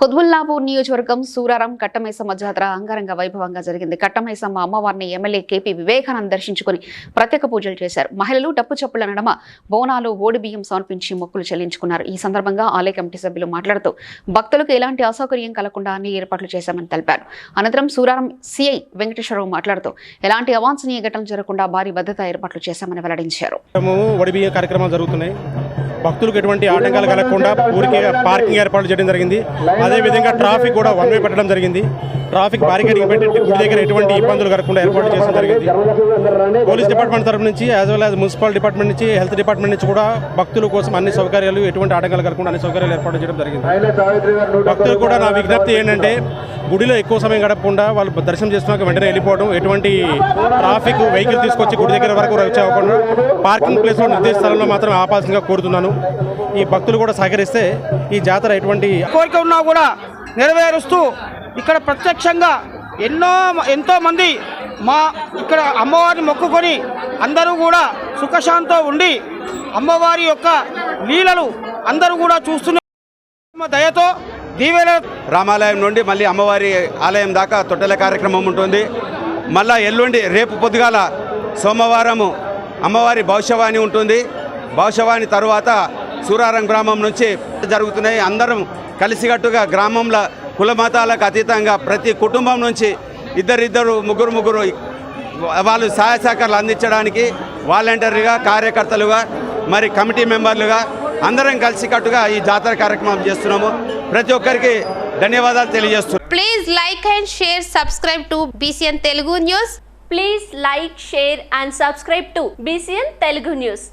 కుత్బుల్లాపూర్ నియోజకవర్గం సూరారం కట్టమైసమ్మ జాతర అంగరంగ వైభవంగా జరిగింది. కట్టమైసమ్మ అమ్మవారిని ఎమ్మెల్యే కేపీ వివేకానంద్ దర్శించుకుని ప్రత్యేక పూజలు చేశారు. మహిళలు డప్పు చప్పుల నడమ బోనాలు ఓడి బియ్యం సమర్పించి మొక్కులు చెల్లించుకున్నారు. ఈ సందర్భంగా ఆలయ కమిటీ సభ్యులు మాట్లాడుతూ భక్తులకు ఎలాంటి అసౌకర్యం కలగకుండా అన్ని ఏర్పాట్లు చేశామని తెలిపారు. అనంతరం సూరారం సిఐ వెంకటేశ్వరరావు మాట్లాడుతూ ఎలాంటి అవాంఛనీయ ఘటనలు జరగకుండా భారీ భద్రతా ఏర్పాట్లు చేశామని వెల్లడించారు. కార్యక్రమాలు జరుగుతున్నాయి. భక్తులకు ఎటువంటి ఆటంకాలు కలగకుండా ఊరికే పార్కింగ్ ఏర్పాటు చేయడం జరిగింది. అదేవిధంగా ట్రాఫిక్ కూడా వన్ వే పెట్టడం జరిగింది. ట్రాఫిక్ బారికేడింగ్ పెట్టి గుడి దగ్గర ఎటువంటి ఇబ్బందులు కలగకుండా ఏర్పాటు చేయడం జరిగింది. పోలీస్ డిపార్ట్మెంట్ తరఫు నుంచి as well as municipal department నుంచి హెల్త్ డిపార్ట్మెంట్ నుంచి కూడా భక్తుల కోసం అన్ని సౌకర్యాలు ఎటువంటి ఆటంకాలు కలగకుండా అన్ని సౌకర్యాలు ఏర్పాటు చేయడం జరిగింది. భక్తులు కూడా నా విజ్ఞప్తి ఏంటంటే గుడిలో ఎక్కువ సమయం గడపకుండా వాళ్ళు దర్శనం చేసుకున్నాక వెంటనే వెళ్ళిపోవడం ఎటువంటి ట్రాఫిక్ వెహికల్ తీసుకొచ్చి గుడి దగ్గర వరకు వచ్చే అవ్వకుండా పార్కింగ్ ప్లేస్లో నిర్దేశ స్థలంలో మాత్రం ఆపాల్సిందిగా కోరుతున్నాను. ఈ భక్తులు కూడా సహకరిస్తే ఈ జాతర ఎటువంటి కోరిక ఉన్నా కూడా నెరవేరుస్తూ ఇక్కడ ప్రత్యక్షంగా ఎన్నో ఎంతో మంది మా ఇక్కడ అమ్మవారిని మొక్కుకొని అందరూ కూడా సుఖశాంతో ఉండి అమ్మవారి యొక్క లీలలు అందరూ కూడా చూస్తున్న దయతో దీవెన రామాలయం నుండి మళ్ళీ అమ్మవారి ఆలయం దాకా తొట్టెల కార్యక్రమం ఉంటుంది. మళ్ళా ఎల్లుండి రేపు పొద్దుగాల సోమవారము అమ్మవారి భవిష్యవాణి ఉంటుంది. భవిష్యవాణి తరువాత సూరారం గ్రామం నుంచి జరుగుతున్నాయి. అందరం కలిసికట్టుగా గ్రామంలో కుల మతాలకు అతీతంగా ప్రతి కుటుంబం నుంచి ఇద్దరిద్దరు ముగ్గురు ముగ్గురు వాళ్ళు సహాయ సహకారాలు అందించడానికి వాలంటీర్గా కార్యకర్తలుగా మరి కమిటీ మెంబర్లుగా అందరం కలిసికట్టుగా ఈ జాతర కార్యక్రమం చేస్తున్నాము. ప్రతి ఒక్కరికి ధన్యవాదాలు తెలియజేస్తున్నాను please like and share subscribe to BCN Telugu news please like share and subscribe to BCN Telugu news